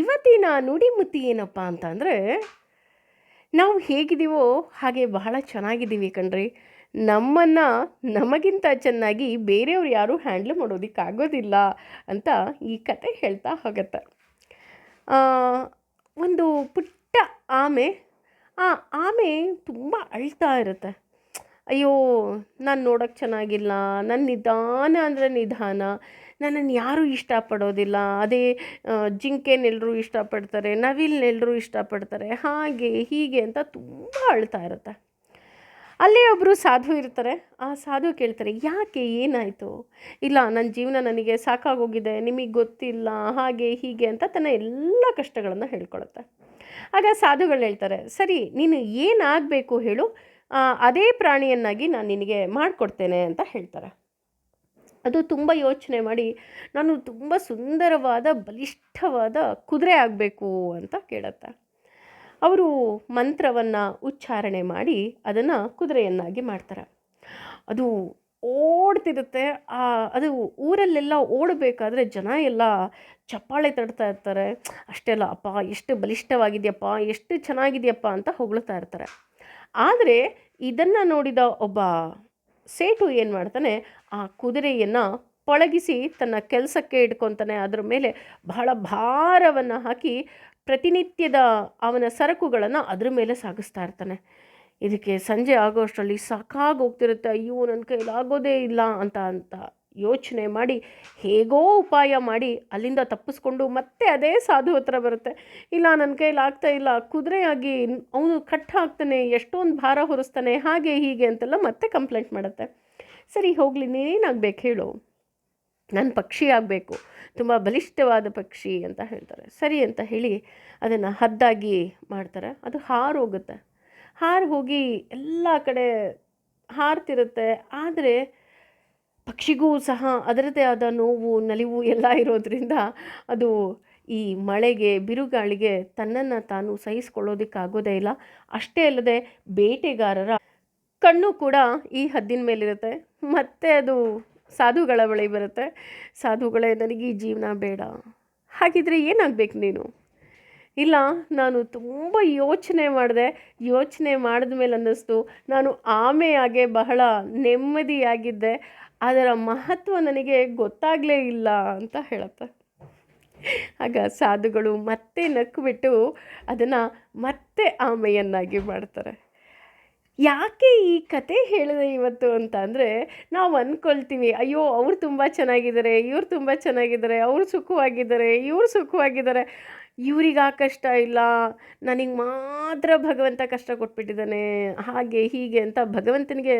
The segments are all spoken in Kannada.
ಇವತ್ತಿನ ನುಡಿಮುತ್ತಿ ಏನಪ್ಪ ಅಂತಂದರೆ, ನಾವು ಹೇಗಿದ್ದೀವೋ ಹಾಗೆ ಬಹಳ ಚೆನ್ನಾಗಿದ್ದೀವಿ ಕಣ್ರಿ. ನಮ್ಮನ್ನು ನಮಗಿಂತ ಚೆನ್ನಾಗಿ ಬೇರೆಯವ್ರು ಯಾರೂ ಹ್ಯಾಂಡ್ಲ್ ಮಾಡೋದಕ್ಕಾಗೋದಿಲ್ಲ ಅಂತ ಈ ಕತೆ ಹೇಳ್ತಾ ಹೋಗುತ್ತೆ. ಒಂದು ಪುಟ್ಟ ಆಮೆ, ಆ ಆಮೆ ತುಂಬ ಅಳ್ತಾ ಇರುತ್ತೆ. ಅಯ್ಯೋ, ನಾನು ನೋಡೋಕ್ಕೆ ಚೆನ್ನಾಗಿಲ್ಲ ನನ್ನ ನಿಧಾನ ಅಂದರೆ ನಿಧಾನ ನನ್ನನ್ನು ಯಾರೂ ಇಷ್ಟಪಡೋದಿಲ್ಲ. ಅದೇ ಜಿಂಕೆನೆಲ್ಲರೂ ಇಷ್ಟಪಡ್ತಾರೆ ನವಿಲ್ನೆಲ್ಲರೂ ಇಷ್ಟಪಡ್ತಾರೆ, ಹಾಗೆ ಹೀಗೆ ಅಂತ ತುಂಬ ಅಳ್ತಾ ಇರುತ್ತೆ. ಅಲ್ಲಿ ಒಬ್ಬರು ಸಾಧು ಇರ್ತಾರೆ. ಆ ಸಾಧು ಕೇಳ್ತಾರೆ, ಯಾಕೆ ಏನಾಯಿತು? ಇಲ್ಲ ನನ್ನ ಜೀವನ ನನಗೆ ಸಾಕಾಗೋಗಿದೆ, ನಿಮಗೆ ಗೊತ್ತಿಲ್ಲ, ಹಾಗೆ ಹೀಗೆ ಅಂತ ತನ್ನ ಎಲ್ಲ ಕಷ್ಟಗಳನ್ನು ಹೇಳ್ಕೊಳುತ್ತೆ. ಆಗ ಸಾಧುಗಳು ಹೇಳ್ತಾರೆ, ಸರಿ, ನೀನು ಏನಾಗಬೇಕು ಹೇಳು ಅದೇ ಪ್ರಾಣಿಯನ್ನಾಗಿ ನಾನು ನಿನಗೆ ಮಾಡಿಕೊಡ್ತೇನೆ ಅಂತ ಹೇಳ್ತಾರೆ. ಅದು ತುಂಬ ಯೋಚನೆ ಮಾಡಿ, ನಾನು ತುಂಬ ಸುಂದರವಾದ, ಬಲಿಷ್ಠವಾದ ಕುದುರೆ ಆಗಬೇಕು ಅಂತ ಕೇಳುತ್ತೆ. ಅವರು ಮಂತ್ರವನ್ನು ಉಚ್ಚಾರಣೆ ಮಾಡಿ ಅದನ್ನು ಕುದುರೆಯನ್ನಾಗಿ ಮಾಡ್ತಾರೆ. ಅದು ಓಡ್ತಿರುತ್ತೆ. ಆ, ಅದು ಊರಲ್ಲೆಲ್ಲ ಓಡಬೇಕಾದ್ರೆ ಜನ ಎಲ್ಲ ಚಪ್ಪಾಳೆ ತಡ್ತಾ ಇರ್ತಾರೆ. ಅಷ್ಟೆಲ್ಲ, ಅಪ್ಪ, ಎಷ್ಟು ಬಲಿಷ್ಠವಾಗಿದೆಯಪ್ಪ, ಎಷ್ಟು ಚೆನ್ನಾಗಿದೆಯಪ್ಪ ಅಂತ ಹೊಗಳ್ತಾ ಇರ್ತಾರೆ. ಆದರೆ ಇದನ್ನು ನೋಡಿದ ಒಬ್ಬ ಸೇಟು ಏನು ಮಾಡ್ತಾನೆ, ಆ ಕುದುರೆಯನ್ನು ಪಳಗಿಸಿ ತನ್ನ ಕೆಲಸಕ್ಕೆ ಇಟ್ಕೊತಾನೆ. ಅದರ ಮೇಲೆ ಬಹಳ ಭಾರವನ್ನು ಹಾಕಿ ಪ್ರತಿನಿತ್ಯದ ಅವನ ಸರಕುಗಳನ್ನು ಅದರ ಮೇಲೆ ಸಾಗಿಸ್ತಾ ಇರ್ತಾನೆ. ಇದಕ್ಕೆ ಸಂಜೆ ಆಗೋ ಅಷ್ಟರಲ್ಲಿ ಸಾಕಾಗೋಗ್ತಿರುತ್ತೆ ಅಯ್ಯೋ ನನ್ನ ಕೈಲಾಗೋದೇ ಇಲ್ಲ ಅಂತ ಅಂತ. ಯೋಚನೆ ಮಾಡಿ, ಹೇಗೋ ಉಪಾಯ ಮಾಡಿ ಅಲ್ಲಿಂದ ತಪ್ಪಿಸ್ಕೊಂಡು ಮತ್ತೆ ಅದೇ ಸಾಧು ಹತ್ರ ಬರುತ್ತೆ. ಇಲ್ಲ ನನ್ನ ಕೈಲಿ ಆಗ್ತಾ ಇಲ್ಲ, ಕುದುರೆಯಾಗಿ ಅವನು ಕಟ್ ಹಾಕ್ತಾನೆ, ಎಷ್ಟೊಂದು ಭಾರ ಹೊರಿಸ್ತಾನೆ, ಹಾಗೆ ಹೀಗೆ ಅಂತೆಲ್ಲ ಮತ್ತೆ ಕಂಪ್ಲೇಂಟ್ ಮಾಡುತ್ತೆ. ಸರಿ, ಹೋಗಲಿ, ನೀನೇನಾಗಬೇಕು ಹೇಳು. ನನ್ನ ಪಕ್ಷಿ ಆಗಬೇಕು, ತುಂಬ ಬಲಿಷ್ಠವಾದ ಪಕ್ಷಿ ಅಂತ ಹೇಳ್ತಾರೆ. ಸರಿ ಅಂತ ಹೇಳಿ ಅದನ್ನು ಹದ್ದಾಗಿ ಮಾಡ್ತಾರೆ. ಅದು ಹಾರು ಹೋಗುತ್ತೆ. ಹಾರು ಹೋಗಿ ಎಲ್ಲ ಕಡೆ ಹಾರ್ತಿರುತ್ತೆ. ಆದರೆ ಪಕ್ಷಿಗೂ ಸಹ ಅದರದೇ ಆದ ನೋವು, ನಲಿವು ಎಲ್ಲ ಇರೋದ್ರಿಂದ ಅದು ಈ ಮಳೆಗೆ, ಬಿರುಗಾಳಿಗೆ ತನ್ನನ್ನು ತಾನು ಸಹಿಸ್ಕೊಳ್ಳೋದಕ್ಕಾಗೋದೇ ಇಲ್ಲ. ಅಷ್ಟೇ ಅಲ್ಲದೆ ಬೇಟೆಗಾರರ ಕಣ್ಣು ಕೂಡ ಈ ಹದ್ದಿನ ಮೇಲಿರುತ್ತೆ. ಮತ್ತೆ ಅದು ಸಾಧುಗಳ ಬಳಿ ಬರುತ್ತೆ. ಸಾಧುಗಳೇ, ನನಗೆ ಈ ಜೀವನ ಬೇಡ. ಹಾಗಿದ್ರೆ ಏನಾಗಬೇಕು ನೀನು? ಇಲ್ಲ, ನಾನು ತುಂಬ ಯೋಚನೆ ಮಾಡಿದೆ. ಯೋಚನೆ ಮಾಡಿದ ಮೇಲೆ ಅನ್ನಿಸ್ತು ನಾನು ಆಮೆಯಾಗೆ ಬಹಳ ನೆಮ್ಮದಿಯಾಗಿದ್ದೆ. ಅದರ ಮಹತ್ವ ನನಗೆ ಗೊತ್ತಾಗಲೇ ಇಲ್ಲ ಅಂತ ಹೇಳುತ್ತೆ. ಆಗ ಸಾಧುಗಳು ಮತ್ತೆ ನಕ್ಬಿಟ್ಟು ಅದನ್ನು ಮತ್ತೆ ಆಮೆಯನ್ನಾಗಿ ಮಾಡ್ತಾರೆ. ಯಾಕೆ ಈ ಕತೆ ಹೇಳಿದೆ ಇವತ್ತು ಅಂತ ಅಂದರೆ ನಾವು ಅಂದ್ಕೊಳ್ತೀವಿ ಅಯ್ಯೋ, ಅವ್ರು ತುಂಬ ಚೆನ್ನಾಗಿದ್ದಾರೆ, ಇವ್ರು ತುಂಬ ಚೆನ್ನಾಗಿದ್ದಾರೆ, ಅವರು ಸುಖವಾಗಿದ್ದಾರೆ, ಇವ್ರು ಸುಖವಾಗಿದ್ದಾರೆ. ಇವ್ರಿಗೆ ಆ ಕಷ್ಟ ಇಲ್ಲ ನನಗೆ ಮಾತ್ರ ಭಗವಂತ ಕಷ್ಟ ಕೊಟ್ಬಿಟ್ಟಿದ್ದಾನೆ, ಹಾಗೆ ಹೀಗೆ ಅಂತ ಭಗವಂತನಿಗೆ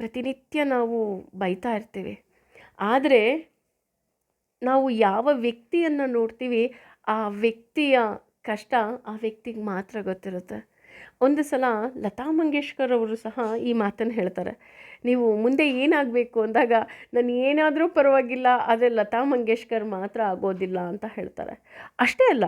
ಪ್ರತಿನಿತ್ಯ ನಾವು ಬೈತಾ ಇರ್ತೀವಿ. ಆದರೆ ನಾವು ಯಾವ ವ್ಯಕ್ತಿಯನ್ನು ನೋಡ್ತೀವಿ, ಆ ವ್ಯಕ್ತಿಯ ಕಷ್ಟ ಆ ವ್ಯಕ್ತಿಗೆ ಮಾತ್ರ ಗೊತ್ತಿರುತ್ತೆ. ಒಂದು ಸಲ ಲತಾ ಮಂಗೇಶ್ಕರ್ ಅವರು ಸಹ ಈ ಮಾತನ್ನು ಹೇಳ್ತಾರೆ. ನೀವು ಮುಂದೆ ಏನಾಗಬೇಕು ಅಂದಾಗ ನಾನು ಏನಾದರೂ ಪರವಾಗಿಲ್ಲ, ಆದರೆ ಲತಾ ಮಂಗೇಶ್ಕರ್ ಮಾತ್ರ ಆಗೋದಿಲ್ಲ ಅಂತ ಹೇಳ್ತಾರೆ. ಅಷ್ಟೇ ಅಲ್ಲ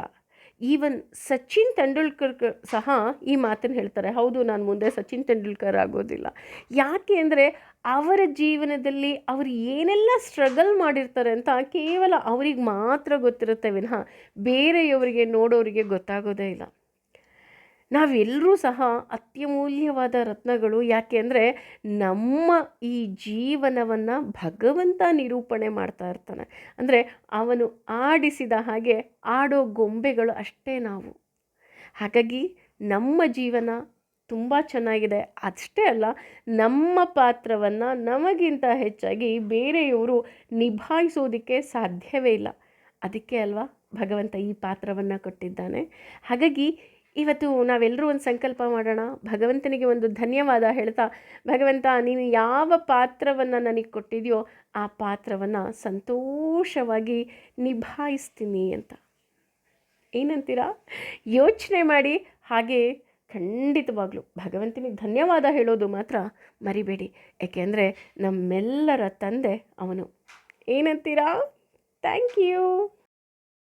ಈವನ್ ಸಚಿನ್ ತೆಂಡೂಲ್ಕರ್ ಸಹ ಈ ಮಾತನ್ನು ಹೇಳ್ತಾರೆ. ಹೌದು, ನಾನು ಮುಂದೆ ಸಚಿನ್ ತೆಂಡೂಲ್ಕರ್ ಆಗೋದಿಲ್ಲ. ಯಾಕೆ ಅಂದರೆ ಅವರ ಜೀವನದಲ್ಲಿ ಅವರು ಏನೆಲ್ಲ ಸ್ಟ್ರಗಲ್ ಮಾಡಿರ್ತಾರೆ ಅಂತ ಕೇವಲ ಅವ್ರಿಗೆ ಮಾತ್ರ ಗೊತ್ತಿರುತ್ತೆ ವಿನಃ. ಬೇರೆಯವರಿಗೆ, ನೋಡೋರಿಗೆ ಗೊತ್ತಾಗೋದೇ ಇಲ್ಲ. ನಾವೆಲ್ಲರೂ ಸಹ ಅತ್ಯಮೂಲ್ಯವಾದ ರತ್ನಗಳು. ಯಾಕೆ ಅಂದರೆ ನಮ್ಮ ಈ ಜೀವನವನ್ನು ಭಗವಂತ ನಿರೂಪಣೆ ಮಾಡ್ತಾ ಇರ್ತಾನೆ. ಅಂದರೆ ಅವನು ಆಡಿಸಿದ ಹಾಗೆ ಆಡೋ ಗೊಂಬೆಗಳು ಅಷ್ಟೇ ನಾವು. ಹಾಗಾಗಿ ನಮ್ಮ ಜೀವನ ತುಂಬ ಚೆನ್ನಾಗಿದೆ. ಅಷ್ಟೇ ಅಲ್ಲ, ನಮ್ಮ ಪಾತ್ರವನ್ನು ನಮಗಿಂತ ಹೆಚ್ಚಾಗಿ ಬೇರೆಯವರು ನಿಭಾಯಿಸೋದಕ್ಕೆ ಸಾಧ್ಯವೇ ಇಲ್ಲ. ಅದಕ್ಕೆ ಅಲ್ವಾ ಭಗವಂತ ಈ ಪಾತ್ರವನ್ನು ಕೊಟ್ಟಿದ್ದಾನೆ. ಹಾಗಾಗಿ ಇವತ್ತು ನಾವೆಲ್ಲರೂ ಒಂದು ಸಂಕಲ್ಪ ಮಾಡೋಣ. ಭಗವಂತನಿಗೆ ಒಂದು ಧನ್ಯವಾದ ಹೇಳ್ತಾ, ಭಗವಂತ ನೀನು ಯಾವ ಪಾತ್ರವನ್ನು ನನಗೆ ಕೊಟ್ಟಿದೆಯೋ ಆ ಪಾತ್ರವನ್ನು ಸಂತೋಷವಾಗಿ ನಿಭಾಯಿಸ್ತೀನಿ ಅಂತ. ಏನಂತೀರಾ? ಯೋಚನೆ ಮಾಡಿ ಹಾಗೆ ಖಂಡಿತವಾಗ್ಲೂ ಭಗವಂತನಿಗೆ ಧನ್ಯವಾದ ಹೇಳೋದು ಮಾತ್ರ ಮರಿಬೇಡಿ. ಏಕೆಂದರೆ ನಮ್ಮೆಲ್ಲರ ತಂದೆ ಅವನು. ಏನಂತೀರಾ? Thank you.